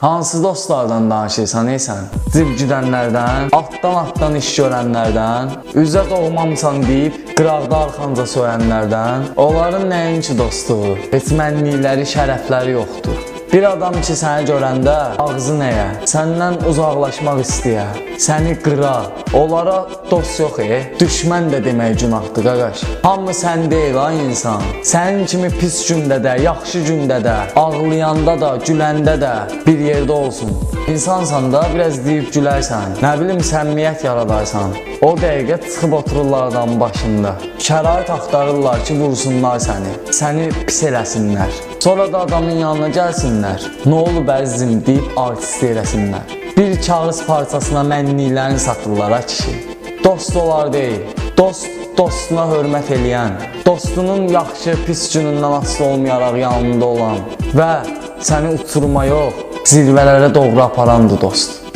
Hansı dostlardan danışırsan ey sən? Zib güdənlərdən, altdan-altdan iş görənlərdən, üzə doğmamısan deyib qıraqda arxanca söyənlərdən, onların nəyin ki dostluğu? Heç mənlikləri, şərəfləri yoxdur. Bir adam ki səni görəndə ağzı nəyə? Səndən uzaqlaşmaq istəyə, səni qıra. Onlara dost yox e, düşmən də demək günahdır qaqaş. Hamı sən deyil ha insan. Sənin kimi pis gündə də, yaxşı gündə də, ağlayanda da, güləndə də bir yerdə olsun. İnsansan da biraz deyib gülərsən. Nə bilim səmimiyyət yaradarsan. O dəqiqə çıxıb otururlar adamın başında. Şərait axtarırlar ki, vursunlar səni. Səni pis eləsinlər. Sonra da adamın yanına gəlsinlər. Nə olub əzizim deyib artist eləsinlər. Bir kağız parçasına mənniliklərini satırlar ha kişi. Dost olar deyil. Dost dostuna hörmət eləyən, dostunun yaxşı, pis günündən asılı olmayaraq yanında olan və səni uçuruma yox, zirvələrə doğru aparandır dost.